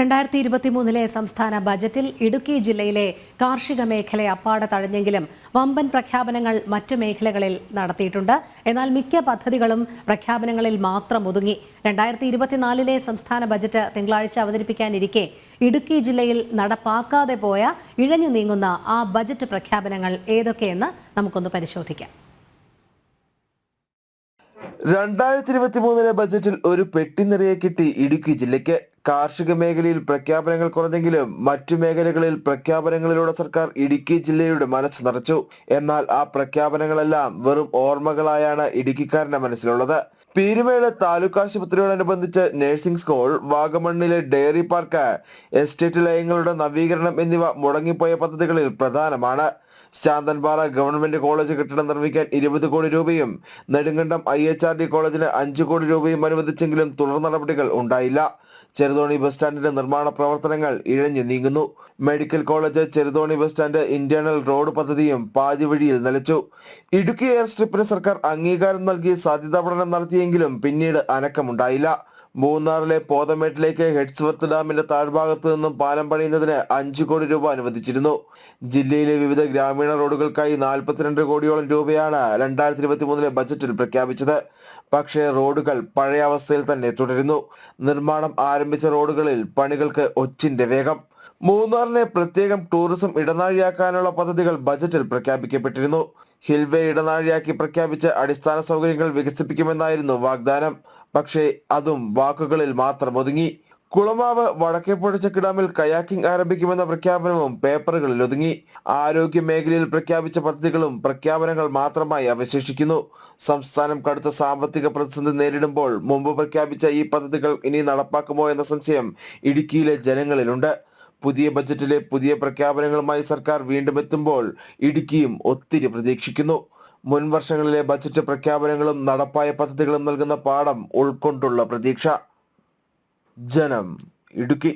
രണ്ടായിരത്തി ഇരുപത്തിമൂന്നിലെ സംസ്ഥാന ബജറ്റിൽ ഇടുക്കി ജില്ലയിലെ കാർഷിക മേഖല അപ്പാടെ തഴഞ്ഞെങ്കിലും വമ്പൻ പ്രഖ്യാപനങ്ങൾ മറ്റു മേഖലകളിൽ നടത്തിയിട്ടുണ്ട്. എന്നാൽ മിക്ക പദ്ധതികളും പ്രഖ്യാപനങ്ങളിൽ മാത്രം ഒതുങ്ങി. രണ്ടായിരത്തി ഇരുപത്തിനാലിലെ സംസ്ഥാന ബജറ്റ് തിങ്കളാഴ്ച അവതരിപ്പിക്കാനിരിക്കെ ഇടുക്കി ജില്ലയിൽ നടപ്പാക്കാതെ പോയ ഇഴഞ്ഞു നീങ്ങുന്ന ആ ബജറ്റ് പ്രഖ്യാപനങ്ങൾ ഏതൊക്കെയെന്ന് നമുക്കൊന്ന് പരിശോധിക്കാം. രണ്ടായിരത്തി ഇരുപത്തി മൂന്നിലെ ബജറ്റിൽ ഒരു പെട്ടി നിറയെ കിട്ടി ഇടുക്കി ജില്ലയ്ക്ക്. കാർഷിക മേഖലയിൽ പ്രഖ്യാപനങ്ങൾ കുറഞ്ഞെങ്കിലും മറ്റു മേഖലകളിൽ പ്രഖ്യാപനങ്ങളിലൂടെ സർക്കാർ ഇടുക്കി ജില്ലയുടെ മനസ്സ് നിറച്ചു. എന്നാൽ ആ പ്രഖ്യാപനങ്ങളെല്ലാം വെറും ഓർമ്മകളായാണ് ഇടുക്കിക്കാരന്റെ മനസ്സിലുള്ളത്. പീരുമേട് താലൂക്ക് ആശുപത്രിയോടനുബന്ധിച്ച് നഴ്സിംഗ് സ്കൂൾ വാഗമണ്ണിലെ ഡെയറി പാർക്ക് എസ്റ്റേറ്റ് ലയങ്ങളുടെ നവീകരണം എന്നിവ മുടങ്ങിപ്പോയ പദ്ധതികളിൽ പ്രധാനമാണ്. ശാന്തൻപാറ ഗവൺമെന്റ് കോളേജ് കെട്ടിടം നിർമ്മിക്കാൻ ഇരുപത് കോടി രൂപയും Nedumkandam I H R D കോളേജിന് അഞ്ചു കോടി രൂപയും അനുവദിച്ചെങ്കിലും തുടർ നടപടികൾ ഉണ്ടായില്ല. ചെറുതോണി ബസ് സ്റ്റാൻഡിന്റെ നിർമ്മാണ പ്രവർത്തനങ്ങൾ ഇഴഞ്ഞു നീങ്ങുന്നു. Medical college Cheruthoni bus stand internal road പദ്ധതിയും പാതിവഴിയിൽ നിലച്ചു. ഇടുക്കി എയർ സ്ട്രിപ്പിന് സർക്കാർ അംഗീകാരം നൽകി സാധ്യതാ പഠനം നടത്തിയെങ്കിലും പിന്നീട് അനക്കമുണ്ടായില്ല. മൂന്നാറിലെ പോതമേട്ടിലേക്ക് ഹെഡ്സ്വർത്ത് ഡാമിന്റെ താഴ്ഭാഗത്ത് നിന്നും പാലം പണിയുന്നതിന് അഞ്ചു കോടി രൂപ അനുവദിച്ചിരുന്നു. ജില്ലയിലെ വിവിധ ഗ്രാമീണ റോഡുകൾക്കായി നാൽപ്പത്തിരണ്ട് കോടിയോളം രൂപയാണ് രണ്ടായിരത്തി ഇരുപത്തി മൂന്നിലെ ബജറ്റിൽ പ്രഖ്യാപിച്ചത്. പക്ഷേ റോഡുകൾ പഴയ അവസ്ഥയിൽ തന്നെ തുടരുന്നു. നിർമ്മാണം ആരംഭിച്ച റോഡുകളിൽ പണികൾക്ക് ഒച്ചിന്റെ വേഗം. മൂന്നാറിനെ പ്രത്യേകം ടൂറിസം ഇടനാഴിയാക്കാനുള്ള പദ്ധതികൾ ബജറ്റിൽ പ്രഖ്യാപിക്കപ്പെട്ടിരുന്നു. ഹിൽവേ ഇടനാഴിയാക്കി പ്രഖ്യാപിച്ച അടിസ്ഥാന സൗകര്യങ്ങൾ വികസിപ്പിക്കുമെന്നായിരുന്നു വാഗ്ദാനം. പക്ഷേ അതും വാക്കുകളിൽ മാത്രം ഒതുങ്ങി. കുളമാവ് വടക്കേപ്പുഴ പൊഴിച്ച കിടാമിൽ കയാക്കിംഗ് ആരംഭിക്കുമെന്ന പ്രഖ്യാപനവും പേപ്പറുകളിൽ ഒതുങ്ങി. ആരോഗ്യ മേഖലയിൽ പ്രഖ്യാപിച്ച പദ്ധതികളും പ്രഖ്യാപനങ്ങൾ മാത്രമായി അവശേഷിക്കുന്നു. സംസ്ഥാനം കടുത്ത സാമ്പത്തിക പ്രതിസന്ധി നേരിടുമ്പോൾ മുമ്പ് പ്രഖ്യാപിച്ച ഈ പദ്ധതികൾ ഇനി നടപ്പാക്കുമോ എന്ന സംശയം ഇടുക്കിയിലെ ജനങ്ങളിലുണ്ട്. പുതിയ ബജറ്റിലെ പുതിയ പ്രഖ്യാപനങ്ങളുമായി സർക്കാർ വീണ്ടും എത്തുമ്പോൾ ഇടുക്കിയും ഒത്തിരി പ്രതീക്ഷിക്കുന്നു. മുൻ വർഷങ്ങളിലെ ബജറ്റ് പ്രഖ്യാപനങ്ങളും നടപ്പായ പദ്ധതികളും നൽകുന്ന പാഠം ഉൾക്കൊണ്ടുള്ള പ്രതീക്ഷ. ജനം ഇടുക്കി.